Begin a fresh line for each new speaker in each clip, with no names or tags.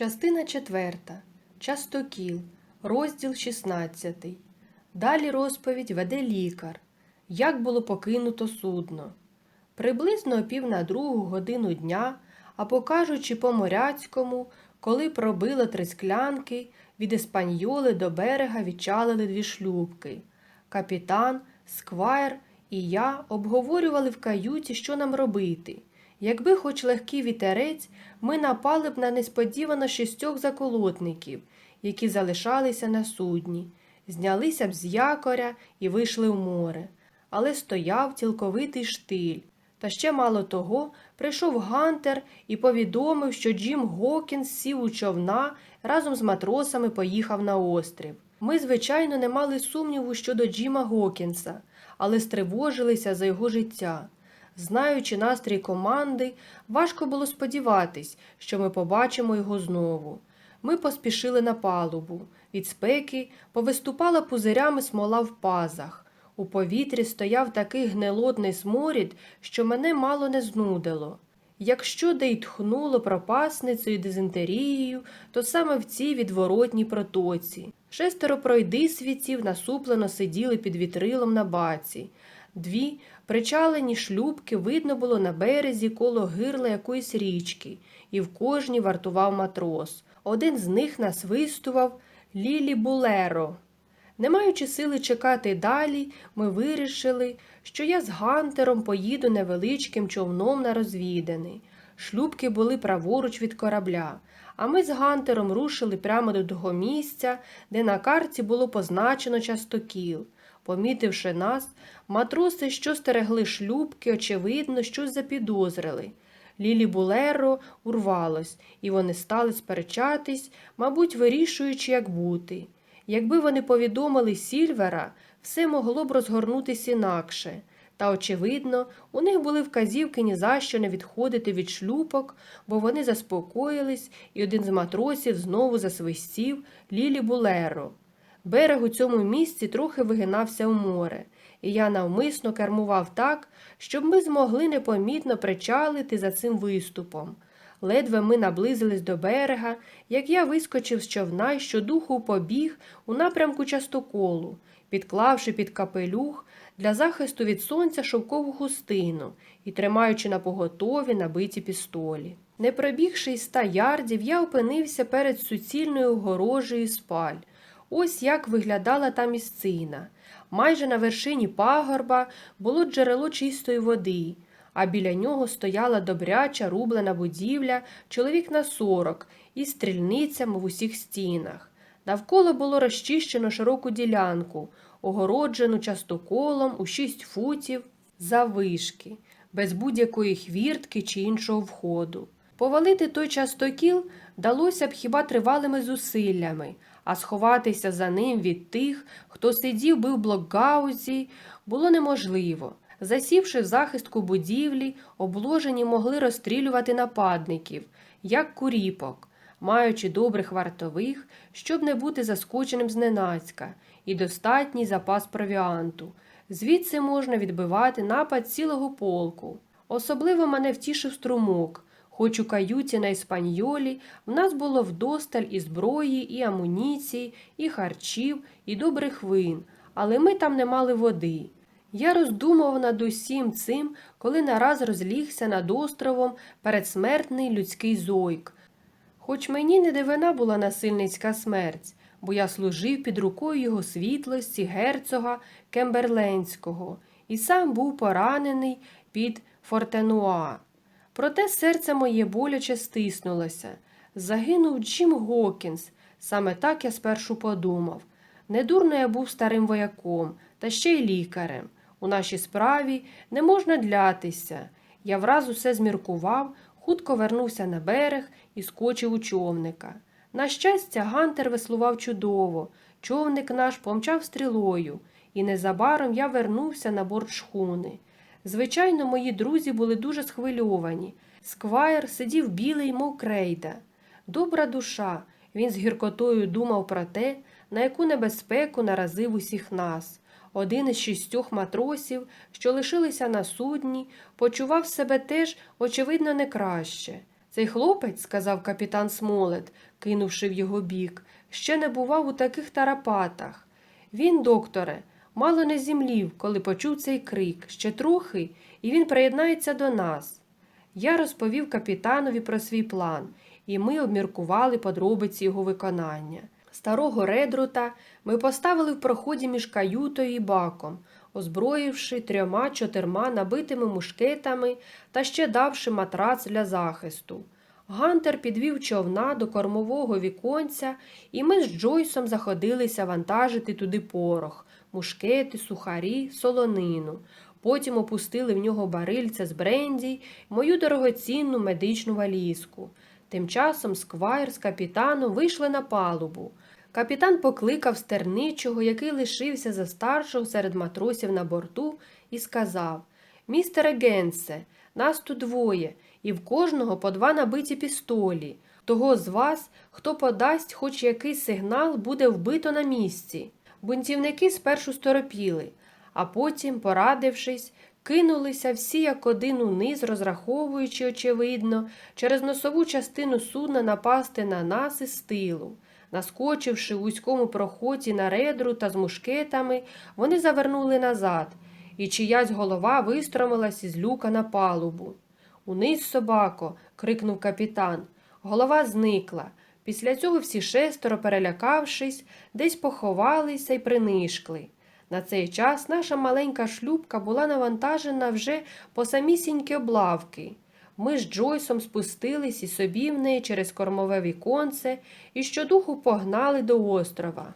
Частина 4. Частокіл. Розділ 16. Далі розповідь веде лікар. Як було покинуто судно. Приблизно пів на другу годину дня, або кажучи по моряцькому, коли пробило три склянки, від Еспаньоли до берега відчалили дві шлюбки. Капітан, сквайр і я обговорювали в каюті, що нам робити. Якби хоч легкий вітерець, ми напали б на несподівано шістьох заколотників, які залишалися на судні, знялися б з якоря і вийшли в море. Але стояв цілковитий штиль. Та ще мало того, прийшов Гантер і повідомив, що Джим Гокінс сів у човна разом з матросами поїхав на острів. Ми, звичайно, не мали сумніву щодо Джима Гокінса, але стривожилися за його життя. Знаючи настрій команди, важко було сподіватись, що ми побачимо його знову. Ми поспішили на палубу. Від спеки повиступала пузирями смола в пазах. У повітрі стояв такий гнелодний сморід, що мене мало не знудило. Якщо де й тхнуло пропасницею і дизентерією, то саме в цій відворотній протоці. Шестеро пройдисвітів насуплено сиділи під вітрилом на баці. Дві причалені шлюбки видно було на березі коло гирла якоїсь річки, і в кожній вартував матрос. Один з них насвистував Лілі Булеро. Не маючи сили чекати далі, ми вирішили, що я з Гантером поїду невеличким човном на розвідини. Шлюбки були праворуч від корабля, а ми з Гантером рушили прямо до того місця, де на карті було позначено частокіл. Помітивши нас, матроси, що стерегли шлюбки, очевидно, щось запідозрили. Лілі Булеро урвалось, і вони стали сперечатись, мабуть, вирішуючи, як бути. Якби вони повідомили Сільвера, все могло б розгорнутися інакше. Та, очевидно, у них були вказівки ні за що не відходити від шлюпок, бо вони заспокоїлись, і один з матросів знову засвистів Лілі Булеро. Берег у цьому місці трохи вигинався у море, і я навмисно кермував так, щоб ми змогли непомітно причалити за цим виступом. Ледве ми наблизились до берега, як я вискочив з човна і щодуху побіг у напрямку частоколу, підклавши під капелюх для захисту від сонця шовкову хустину і тримаючи на поготові набиті пістолі. Не пробігши й ста ярдів, я опинився перед суцільною огорожею спаль. Ось як виглядала та місцина. Майже на вершині пагорба було джерело чистої води, а біля нього стояла добряча рублена будівля, чоловік на сорок, із стрільницями в усіх стінах. Навколо було розчищено широку ділянку, огороджену частоколом у шість футів заввишки, без будь-якої хвіртки чи іншого входу. Повалити той частокіл далося б хіба тривалими зусиллями, а сховатися за ним від тих, хто сидів би в блокгаузі, було неможливо. Засівши в захистку будівлі, обложені могли розстрілювати нападників, як куріпок, маючи добрих вартових, щоб не бути заскоченим зненацька, і достатній запас провіанту. Звідси можна відбивати напад цілого полку. Особливо мене втішив струмок. Хоч у каюті на Іспаньолі в нас було вдосталь і зброї, і амуніції, і харчів, і добрих вин, але ми там не мали води. Я роздумував над усім цим, коли нараз розлігся над островом передсмертний людський зойк. Хоч мені не дивина була насильницька смерть, бо я служив під рукою його світлості герцога Кемберленського і сам був поранений під Фортенуа. Проте серце моє боляче стиснулося. Загинув Джим Гокінс. Саме так я спершу подумав. Недурно я був старим вояком, та ще й лікарем. У нашій справі не можна длятися. Я враз усе зміркував, хутко вернувся на берег і скочив у човника. На щастя, Гантер веслував чудово. Човник наш помчав стрілою, і незабаром я вернувся на борт шхуни. Звичайно, мої друзі були дуже схвильовані. Сквайр сидів білий, мов крейда. Добра душа, він з гіркотою думав про те, на яку небезпеку наразив усіх нас. Один із шістьох матросів, що лишилися на судні, почував себе теж, очевидно, не краще. Цей хлопець, сказав капітан Смолет, кинувши в його бік, ще не бував у таких тарапатах. Він, докторе, мало не зімлів, коли почув цей крик, ще трохи, і він приєднається до нас. Я розповів капітанові про свій план, і ми обміркували подробиці його виконання. Старого редрута ми поставили в проході між каютою і баком, озброївши трьома чотирма набитими мушкетами та ще давши матрац для захисту. Гантер підвів човна до кормового віконця, і ми з Джойсом заходилися вантажити туди порох, мушкети, сухарі, солонину. Потім опустили в нього барильце з бренді мою дорогоцінну медичну валізку. Тим часом сквайр з капітаном вийшли на палубу. Капітан покликав стерничого, який лишився за старшого серед матросів на борту, і сказав Містере Генсе, нас тут двоє, і в кожного по два набиті пістолі. Того з вас, хто подасть хоч якийсь сигнал, буде вбито на місці. Бунтівники спершу сторопіли, а потім, порадившись, кинулися всі як один униз, розраховуючи, очевидно, через носову частину судна напасти на нас із тилу. Наскочивши в вузькому проході на редру та з мушкетами, вони завернули назад, і чиясь голова вистромилась із люка на палубу. Униз, собако. крикнув капітан. Голова зникла. Після цього всі шестеро, перелякавшись, десь поховалися й принишкли. На цей час наша маленька шлюбка була навантажена вже по самісінькі облавки. Ми з Джойсом спустились і собі в неї через кормове віконце і щодуху погнали до острова.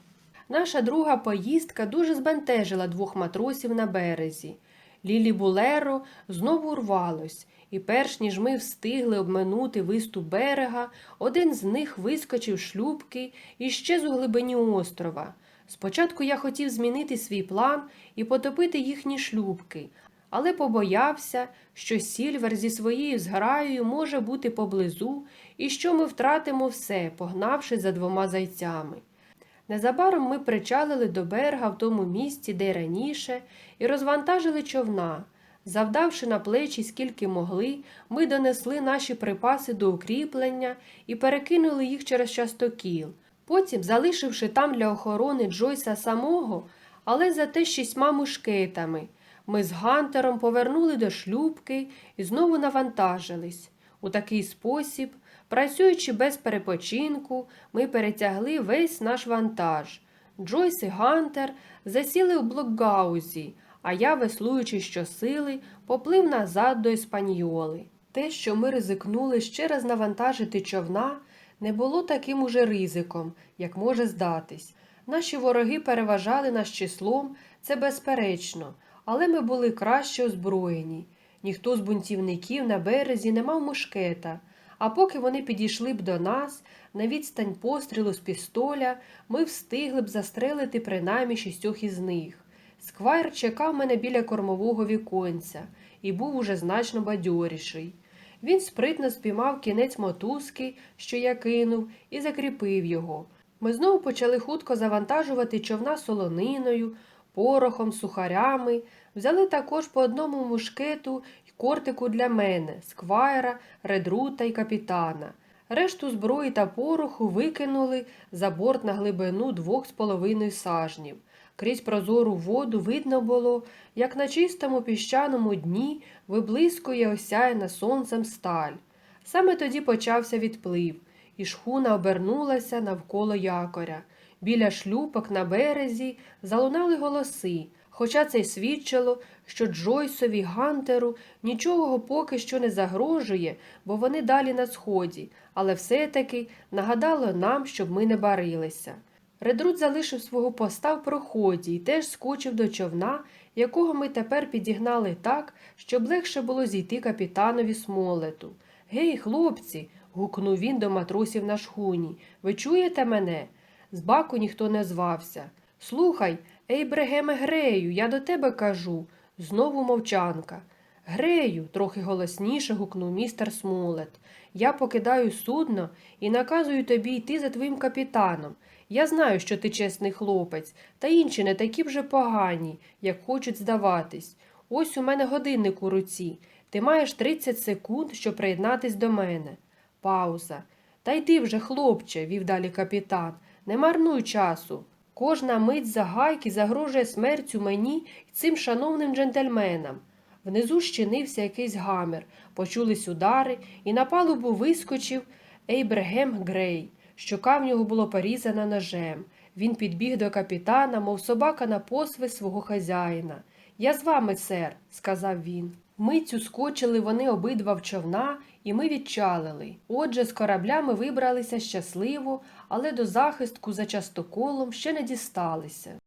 Наша друга поїздка дуже збентежила двох матросів на березі. Лілі Булеро знову урвалось, і перш ніж ми встигли обминути виступ берега, один з них вискочив шлюбки і щез у глибині острова. Спочатку я хотів змінити свій план і потопити їхні шлюбки, але побоявся, що Сільвер зі своєю зграєю може бути поблизу і що ми втратимо все, погнавши за двома зайцями. Незабаром ми причалили до берега в тому місці, де раніше, і розвантажили човна. Завдавши на плечі скільки могли, ми донесли наші припаси до укріплення і перекинули їх через частокіл. Потім, залишивши там для охорони Джойса самого, але зате шістьма мушкетами, ми з Гантером повернули до шлюбки і знову навантажились. У такий спосіб, працюючи без перепочинку, ми перетягли весь наш вантаж. Джойс і Гантер засіли у блокгаузі, а я, веслуючи щосили, поплив назад до Еспаньйоли. Те, що ми ризикнули ще раз навантажити човна, не було таким уже ризиком, як може здатись. Наші вороги переважали нас числом, це безперечно, але ми були краще озброєні. Ніхто з бунтівників на березі не мав мушкета, а поки вони підійшли б до нас, на відстань пострілу з пістоля, ми встигли б застрелити принаймні шістьох із них. Сквайр чекав мене біля кормового віконця і був уже значно бадьоріший. Він спритно спіймав кінець мотузки, що я кинув, і закріпив його. Ми знову почали хутко завантажувати човна солониною, порохом, сухарями, взяли також по одному мушкету й кортику для мене, сквайра, редрута й капітана. Решту зброї та пороху викинули за борт на глибину двох з половиною сажнів. Крізь прозору воду видно було, як на чистому піщаному дні виблискує осяяна сонцем сталь. Саме тоді почався відплив, і шхуна обернулася навколо якоря. Біля шлюпок на березі залунали голоси, хоча це й свідчило, що Джойсові Гантеру нічого поки що не загрожує, бо вони далі на сході, але все-таки нагадало нам, щоб ми не барилися. Редрут залишив свого поста в проході і теж скочив до човна, якого ми тепер підігнали так, щоб легше було зійти капітанові смолету. Гей, хлопці. гукнув він до матросів на шхуні. Ви чуєте мене? З баку ніхто не звався. Слухай, Ейбрегеме Грею, я до тебе кажу. Знову мовчанка. Грею, трохи голосніше гукнув містер Смолет. Я покидаю судно і наказую тобі йти за твоїм капітаном. Я знаю, що ти чесний хлопець, та інші не такі вже погані, як хочуть здаватись. Ось у мене годинник у руці. Ти маєш 30 секунд, щоб приєднатись до мене. Пауза. Та йди вже, хлопче, вів далі капітан. Не марнуй часу. Кожна мить загайки загрожує смертю мені і цим шановним джентльменам. Внизу щинився якийсь гамір, почулись удари, і на палубу вискочив Ейбрегем Грей. Щока в нього було порізана ножем. Він підбіг до капітана, мов собака на посви свого хазяїна. Я з вами, сер, сказав він. Мицю скочили вони обидва в човна, і ми відчалили. Отже, з корабля ми вибралися щасливо, але до захистку за частоколом ще не дісталися.